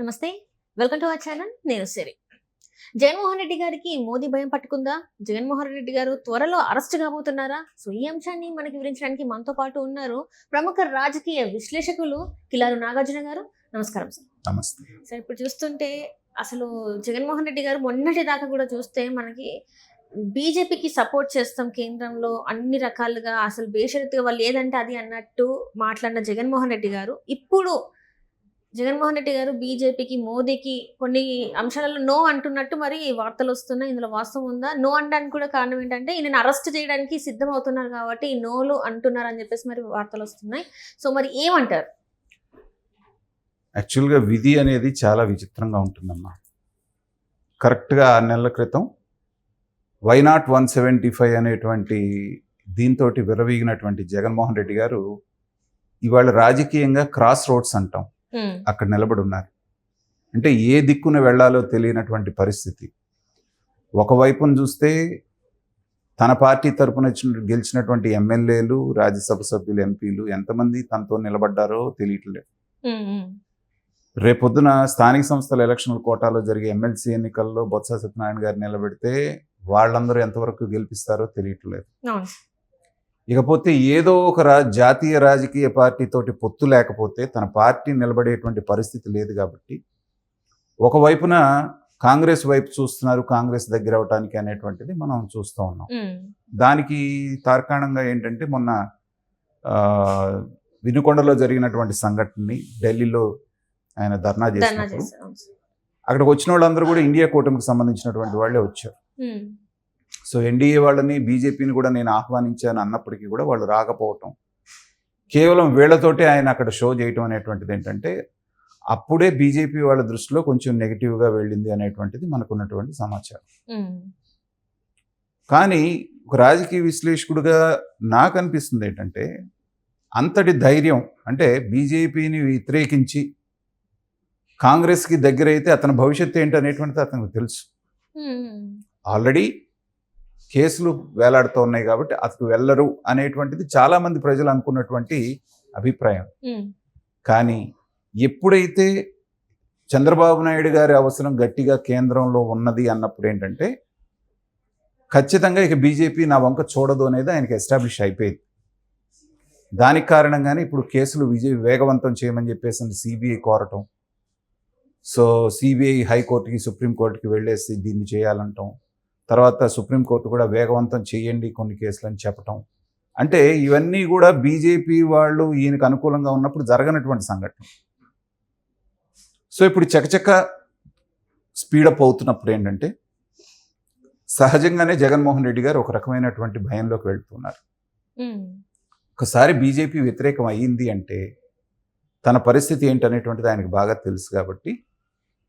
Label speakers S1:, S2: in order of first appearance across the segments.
S1: నమస్తే. Welcome to our channel. నేను సిరి. జగన్మోహన్ రెడ్డి గారికి మోదీ భయం పట్టుకుందా? జగన్మోహన్ రెడ్డి గారు త్వరలో అరెస్ట్ కాబోతున్నారా? సో ఈ అంశాన్ని మనకి వివరించడానికి మనతో పాటు ఉన్నారు ప్రముఖ రాజకీయ విశ్లేషకులు కిలారు నాగార్జున గారు. నమస్కారం సార్.
S2: నమస్తే.
S1: సార్ ఇప్పుడు చూస్తుంటే అసలు జగన్మోహన్ రెడ్డి గారు మొన్నటి దాకా కూడా చూస్తే మనకి బీజేపీకి సపోర్ట్ చేస్తాం కేంద్రంలో అన్ని రకాలుగా అసలు బేషరతుగా వాళ్ళు ఏదంటే అది అన్నట్టు మాట్లాడిన జగన్మోహన్ రెడ్డి గారు. ఇప్పుడు జగన్మోహన్ రెడ్డి గారు బీజేపీకి మోదీకి కొన్ని అంశాలలో నో అంటున్నట్టు మరి వార్తలు వస్తున్నాయి. ఇందులో వాస్తవం ఉందా? నో అనడానికి కూడా కారణం ఏంటంటే ఈయన అరెస్ట్ చేయడానికి సిద్ధం అవుతున్నారు కాబట్టి ఈ నోలు అంటున్నారు అని చెప్పేసి మరి వార్తలు వస్తున్నాయి. సో మరి ఏమంటారు?
S2: యాక్చువల్గా విధి అనేది చాలా విచిత్రంగా ఉంటుందమ్మా. కరెక్ట్గా ఆరు నెలల క్రితం why not one seventy five అనేటువంటి దీంతో విరవీగినటువంటి జగన్మోహన్ రెడ్డి గారు ఇవాళ రాజకీయంగా క్రాస్ రోడ్స్ అంటాం. అక్కడ నిలబడి ఉన్నారు. అంటే ఏ దిక్కున వెళ్ళాలో తెలియనటువంటి పరిస్థితి. ఒకవైపున చూస్తే తన పార్టీ తరపున గెలిచినటువంటి ఎమ్మెల్యేలు రాజ్యసభ సభ్యులు ఎంపీలు ఎంతమంది తనతో నిలబడ్డారో తెలియట్లేదు. రేపొద్దున స్థానిక సంస్థల ఎలక్షన్ల కోటాలో జరిగే ఎమ్మెల్సీ ఎన్నికల్లో బొత్స సత్యనారాయణ గారు నిలబెడితే వాళ్ళందరూ ఎంతవరకు గెలిపిస్తారో తెలియట్లేదు. ఇకపోతే ఏదో ఒక రా జాతీయ రాజకీయ పార్టీతోటి పొత్తు లేకపోతే తన పార్టీ నిలబడేటువంటి పరిస్థితి లేదు కాబట్టి ఒకవైపున కాంగ్రెస్ వైపు చూస్తున్నారు కాంగ్రెస్ దగ్గర అవటానికి అనేటువంటిది మనం చూస్తూ ఉన్నాం. దానికి తార్కాణంగా ఏంటంటే మొన్న వినుకొండలో జరిగినటువంటి సంఘటనని ఢిల్లీలో ఆయన ధర్నా చేసినప్పుడు. అక్కడికి వచ్చిన వాళ్ళందరూ కూడా ఇండియా కూటమికి సంబంధించినటువంటి వాళ్ళే వచ్చారు. సో ఎన్డీఏ వాళ్ళని బీజేపీని కూడా నేను ఆహ్వానించాను అన్నప్పటికీ కూడా వాళ్ళు రాకపోవటం కేవలం వీళ్ళతోటే ఆయన అక్కడ షో చేయటం అనేటువంటిది ఏంటంటే అప్పుడే బీజేపీ వాళ్ళ దృష్టిలో కొంచెం నెగిటివ్గా వెళ్ళింది అనేటువంటిది మనకున్నటువంటి సమాచారం. కానీ ఒక రాజకీయ విశ్లేషకుడిగా నాకు అనిపిస్తుంది ఏంటంటే అంతటి ధైర్యం అంటే బీజేపీని వ్యతిరేకించి కాంగ్రెస్కి దగ్గర అయితే అతని భవిష్యత్తు ఏంటి అనేటువంటిది అతనికి తెలుసు. ఆల్రెడీ కేసులు వేలాడుతూ ఉన్నాయి కాబట్టి అతను వెళ్ళరు అనేటువంటిది చాలామంది ప్రజలు అనుకున్నటువంటి అభిప్రాయం. కానీ ఎప్పుడైతే చంద్రబాబు నాయుడు గారి అవసరం గట్టిగా కేంద్రంలో ఉన్నది అన్నప్పుడు ఏంటంటే ఖచ్చితంగా ఇక బీజేపీ నా వంక చూడదు అనేది ఆయనకి ఎస్టాబ్లిష్ అయిపోయింది. దానికి కారణంగానే ఇప్పుడు కేసులు విజయ్ వేగవంతం చేయమని చెప్పేసి సిబిఐ కోరటం. సో సిబిఐ హైకోర్టుకి సుప్రీంకోర్టుకి వెళ్ళేసి దీన్ని చేయాలంటాం. తర్వాత సుప్రీంకోర్టు కూడా వేగవంతం చేయండి కొన్ని కేసులని చెప్పటం. అంటే ఇవన్నీ కూడా బీజేపీ వాళ్ళు ఈయనకు అనుకూలంగా ఉన్నప్పుడు జరగనటువంటి సంఘటన. సో ఇప్పుడు చకచక స్పీడప్ అవుతున్నప్పుడు ఏంటంటే సహజంగానే జగన్మోహన్ రెడ్డి గారు ఒక రకమైనటువంటి భయంలోకి వెళ్తున్నారు. ఒకసారి బీజేపీ వ్యతిరేకం అయ్యింది అంటే తన పరిస్థితి ఏంటనేటువంటిది ఆయనకు బాగా తెలుసు కాబట్టి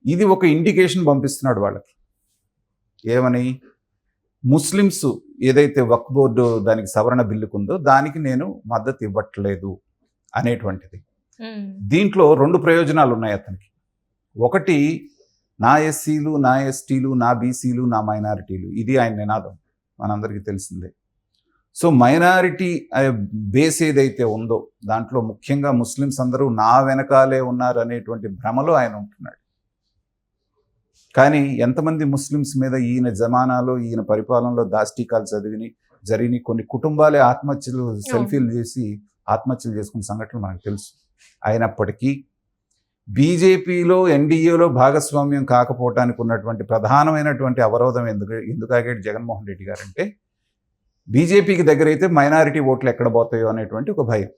S2: ఇది ఒక ఇండికేషన్ పంపిస్తున్నాడు వాళ్ళకి. ఏమని? ముస్లిమ్స్ ఏదైతే వక్ బోర్డు దానికి సవరణ బిల్లుకు ఉందో దానికి నేను మద్దతు ఇవ్వట్లేదు అనేటువంటిది దీంట్లో రెండు ప్రయోజనాలు ఉన్నాయి అతనికి. ఒకటి నా ఎస్సీలు నా ఎస్టీలు నా బీసీలు నా మైనారిటీలు. ఇది ఆయన నినాదం. మనందరికీ తెలిసిందే. సో మైనారిటీ బేస్ ఏదైతే ఉందో దాంట్లో ముఖ్యంగా ముస్లిమ్స్ అందరూ నా వెనకాలే ఉన్నారు అనేటువంటి భ్రమలో ఆయన ఉంటున్నాడు. కానీ ఎంతమంది ముస్లిమ్స్ మీద ఈయన జమానాలో ఈయన పరిపాలనలో దాష్టీకాలు చదివిని జరిగిన కొన్ని కుటుంబాలే ఆత్మహత్యలు సెల్ఫీలు చేసి ఆత్మహత్యలు చేసుకున్న సంఘటనలు మనకు తెలుసు. అయినప్పటికీ బీజేపీలో ఎన్డీఏలో భాగస్వామ్యం కాకపోవటానికి ఉన్నటువంటి ప్రధానమైనటువంటి అవరోధం ఎందుకు ఎందుకు ఆగాడు జగన్మోహన్ రెడ్డి గారు అంటే బీజేపీకి దగ్గర అయితే మైనారిటీ ఓట్లు ఎక్కడ పోతాయో అనేటువంటి ఒక భయం.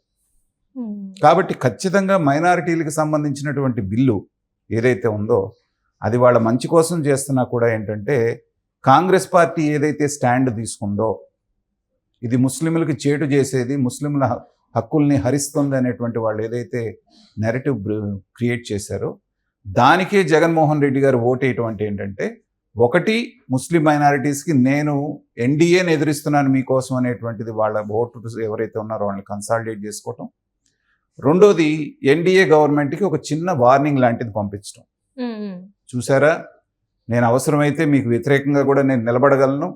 S2: కాబట్టి ఖచ్చితంగా మైనారిటీలకు సంబంధించినటువంటి బిల్లు ఏదైతే ఉందో అది వాళ్ళ మంచి కోసం చేస్తున్నా కూడా ఏంటంటే కాంగ్రెస్ పార్టీ ఏదైతే స్టాండ్ తీసుకుందో ఇది ముస్లింలకు చేటు చేసేది ముస్లింల హక్కుల్ని హరిస్తుంది అనేటువంటి వాళ్ళు ఏదైతే నెరటివ్ క్రియేట్ చేశారో దానికే జగన్మోహన్ రెడ్డి గారు ఓటేయటం అంటే ఏంటంటే ఒకటి ముస్లిం మైనారిటీస్కి నేను ఎన్డీఏని ఎదిరిస్తున్నాను మీకోసం అనేటువంటిది వాళ్ళ ఓటు ఎవరైతే ఉన్నారో వాళ్ళని కన్సాలిడేట్ చేసుకోవటం. రెండోది ఎన్డీఏ గవర్నమెంట్కి ఒక చిన్న వార్నింగ్ లాంటిది పంపించడం చూసారా? నేను అవసరమైతే మీకు వ్యతిరేకంగా కూడా నేను నిలబడగలను.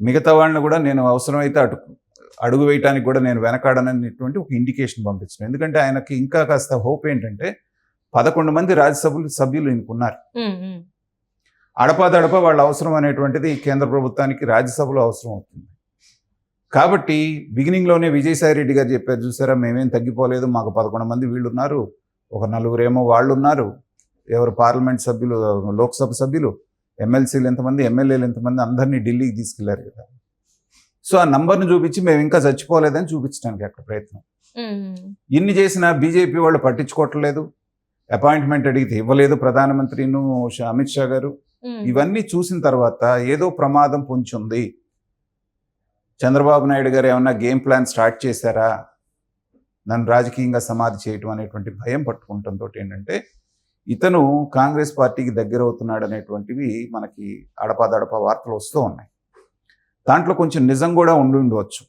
S2: మిగతా వాళ్ళని కూడా నేను అవసరమైతే అటు అడుగు వేయటానికి కూడా నేను వెనకాడననేటువంటి ఒక ఇండికేషన్ పంపించడం ఎందుకంటే ఆయనకి ఇంకా కాస్త హోప్ ఏంటంటే పదకొండు మంది రాజ్యసభలు సభ్యులు ఈయనకున్నారు. అడపాదడప వాళ్ళ అవసరం అనేటువంటిది కేంద్ర ప్రభుత్వానికి రాజ్యసభలో అవసరం అవుతుంది. కాబట్టి బిగినింగ్లోనే విజయసాయి రెడ్డి గారు చెప్పారు చూసారా మేమేం తగ్గిపోలేదు మాకు పదకొండు మంది వీళ్ళు ఉన్నారు ఒక నలుగురేమో వాళ్ళు ఉన్నారు ఎవరు పార్లమెంట్ సభ్యులు లోక్సభ సభ్యులు ఎమ్మెల్సీలు ఎంతమంది ఎమ్మెల్యేలు ఎంతమంది అందరినీ ఢిల్లీకి తీసుకెళ్ళారు కదా. సో ఆ నంబర్ని చూపించి మేము ఇంకా చచ్చిపోలేదని చూపించడానికి అక్కడ ప్రయత్నం. ఇన్ని చేసినా బీజేపీ వాళ్ళు పట్టించుకోవట్లేదు. అపాయింట్మెంట్ అడిగితే ఇవ్వలేదు ప్రధానమంత్రిను అమిత్ షా గారు. ఇవన్నీ చూసిన తర్వాత ఏదో ప్రమాదం పొంచుంది చంద్రబాబు నాయుడు గారు ఏమన్నా గేమ్ ప్లాన్ స్టార్ట్ చేశారా? నన్ను రాజకీయంగా సమాధి చేయటం అనేటువంటి భయం పట్టుకుంటంతో ఏంటంటే ఇతను కాంగ్రెస్ పార్టీకి దగ్గర అవుతున్నాడు అనేటువంటివి మనకి అడపాదడపా వార్తలు వస్తూ ఉన్నాయి. దాంట్లో కొంచెం నిజం కూడా ఉండి ఉండవచ్చు.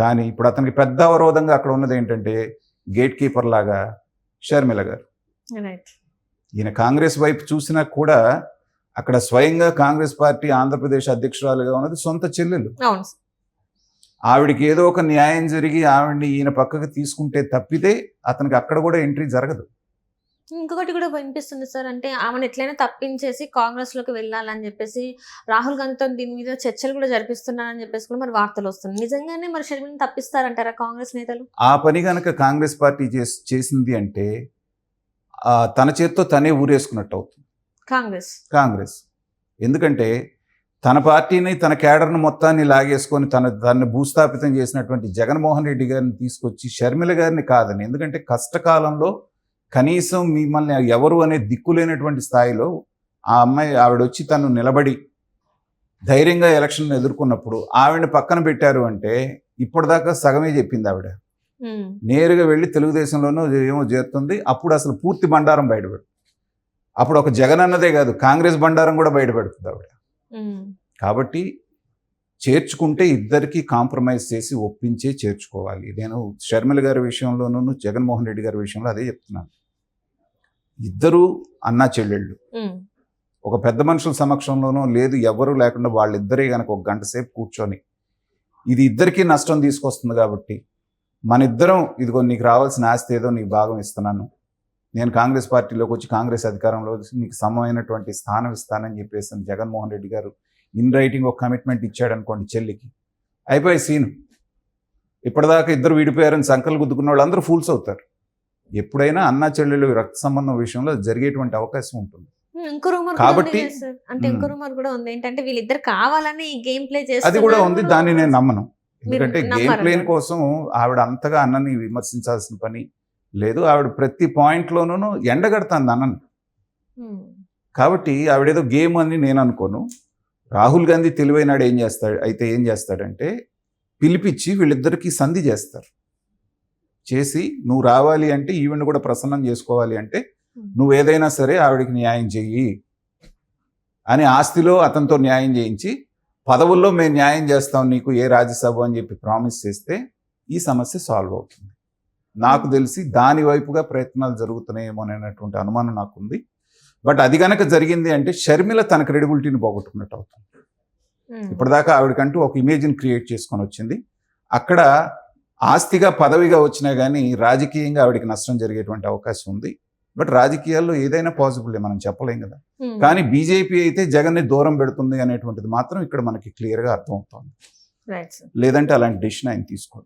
S2: కానీ ఇప్పుడు అతనికి పెద్ద అవరోధంగా అక్కడ ఉన్నది ఏంటంటే గేట్ కీపర్ లాగా షర్మిల గారు. ఈయన కాంగ్రెస్ వైపు చూసినా కూడా అక్కడ స్వయంగా కాంగ్రెస్ పార్టీ ఆంధ్రప్రదేశ్ అధ్యక్షురాలుగా ఉన్నది సొంత చెల్లెలు. ఆవిడకి ఏదో ఒక న్యాయం జరిగి ఆవిడని ఈయన పక్కకు తీసుకుంటే తప్పితే అతనికి అక్కడ కూడా ఎంట్రీ జరగదు.
S1: ఇంకొకటి కూడా వినిపిస్తుంది సార్. అంటే ఆమెను ఎట్లయినా తప్పించేసి కాంగ్రెస్లోకి వెళ్ళాలని చెప్పేసి రాహుల్ గాంధీతో దీని మీద చర్చలు కూడా జరిపిస్తున్నారని చెప్పేసి కూడా మరి వార్తలు వస్తున్నాయి. నిజంగానే మరి షర్మిలను తప్పిస్తారంటారా కాంగ్రెస్ నేతలు?
S2: ఆ పని కనుక కాంగ్రెస్ పార్టీ చేస్ చేసింది అంటే తన చేత్తో తనే ఊరేసుకున్నట్టు అవుతుంది
S1: కాంగ్రెస్.
S2: కాంగ్రెస్. ఎందుకంటే తన పార్టీని తన కేడర్ను మొత్తాన్ని లాగేసుకొని తన దాన్ని భూస్థాపితం చేసినటువంటి జగన్మోహన్ రెడ్డి గారిని తీసుకొచ్చి షర్మిల గారిని కాదని. ఎందుకంటే కష్టకాలంలో కనీసం మిమ్మల్ని ఎవరు అనే దిక్కులేనటువంటి స్థాయిలో ఆ అమ్మాయి ఆవిడ వచ్చి తను నిలబడి ధైర్యంగా ఎలక్షన్ ఎదుర్కొన్నప్పుడు ఆవిడని పక్కన పెట్టారు అంటే ఇప్పటిదాకా సగమే చెప్పింది ఆవిడ. నేరుగా వెళ్ళి తెలుగుదేశంలోనూ ఏమో చేరుతుంది. అప్పుడు అసలు పూర్తి బండారం బయటపెడు. అప్పుడు ఒక జగన్ అన్నదే కాదు కాంగ్రెస్ బండారం కూడా బయటపెడుతుంది ఆవిడ. కాబట్టి చేర్చుకుంటే ఇద్దరికి కాంప్రమైజ్ చేసి ఒప్పించే చేర్చుకోవాలి. నేను షర్మిల గారి విషయంలోనూ జగన్మోహన్ రెడ్డి గారి విషయంలో అదే చెప్తున్నాను. ఇద్దరు అన్నా చెల్లెళ్ళు. ఒక పెద్ద మనుషుల సమక్షంలోనూ లేదు ఎవరు లేకుండా వాళ్ళిద్దరే కనుక ఒక గంట సేపు కూర్చొని ఇది ఇద్దరికీ నష్టం తీసుకొస్తుంది కాబట్టి మన ఇద్దరం ఇదిగో నీకు రావాల్సిన ఆస్తి ఏదో నీకు భాగం ఇస్తున్నాను. నేను కాంగ్రెస్ పార్టీలోకి వచ్చి కాంగ్రెస్ అధికారంలో వచ్చి నీకు సమమైనటువంటి స్థానం ఇస్తానని చెప్పేసి జగన్మోహన్ రెడ్డి గారు ఇన్ రైటింగ్ ఒక కమిట్మెంట్ ఇచ్చాడు అనుకోండి చెల్లికి. అయిపోయి సీన్. ఇప్పటిదాకా ఇద్దరు విడిపోయారని సంకలు గుద్దుకున్న వాళ్ళు అందరూ ఫూల్స్ అవుతారు. ఎప్పుడైనా అన్నా చెల్లెలు రక్త సంబంధం విషయంలో జరిగేటువంటి అవకాశం ఉంటుంది.
S1: ఉమ్, ఇంకో రూమర్
S2: కాబట్టి-
S1: సార్. అంటే ఇంకో
S2: ఉమ్.
S1: రూమర్ కూడా ఉంది. ఏంటంటే వీళ్ళిద్దరు కావాలని ఈ గేమ్ ప్లే
S2: అది కూడా ఉంది. దాన్ని నేను నమ్మను. ఎందుకంటే గేమ్
S1: కదా?
S2: కోసం ఆవిడ అంతగా అన్నని విమర్శించాల్సిన పని లేదు. ఆవిడ ప్రతి పాయింట్లోనూ ఎండగడుతుంది అన్నని. కాబట్టి ఆవిడేదో గేమ్ అని నేను అనుకోను. రాహుల్ గాంధీ తెలివైనాడు ఏం చేస్తాడు అయితే ఏం చేస్తాడంటే పిలిపించి వీళ్ళిద్దరికీ సంధి చేస్తారు. చేసి నువ్వు రావాలి అంటే ఈవెంట్ కూడా ప్రసన్నం చేసుకోవాలి అంటే నువ్వు ఏదైనా సరే ఆవిడకి న్యాయం చెయ్యి అని ఆస్తిలో అతనితో న్యాయం చేయించి పదవుల్లో మేము న్యాయం చేస్తాం నీకు ఏ రాజ్యసభ అని చెప్పి ప్రామిస్ చేస్తే ఈ సమస్య సాల్వ్ అవుతుంది. నాకు తెలిసి దాని వైపుగా ప్రయత్నాలు జరుగుతున్నాయేమో అనేటువంటి అనుమానం నాకుంది. బట్ అది గనక జరిగింది అంటే షర్మిల తన క్రెడిబిలిటీని పోగొట్టుకున్నట్టు అవుతుంది. ఇప్పటిదాకా ఆవిడకంటూ ఒక ఇమేజ్ని క్రియేట్ చేసుకొని వచ్చింది. అక్కడ ఆస్తిగా పదవిగా వచ్చినా కానీ రాజకీయంగా ఆవిడకి నష్టం జరిగేటువంటి అవకాశం ఉంది. బట్ రాజకీయాల్లో ఏదైనా పాసిబుల్ మనం చెప్పలేం కదా. కానీ బీజేపీ అయితే జగన్ని దూరం పెడుతుంది అనేటువంటిది మాత్రం ఇక్కడ మనకి క్లియర్గా అర్థమవుతోంది.
S1: సార్.
S2: లేదంటే అలాంటి డిసిషన్ ఆయన తీసుకోడు.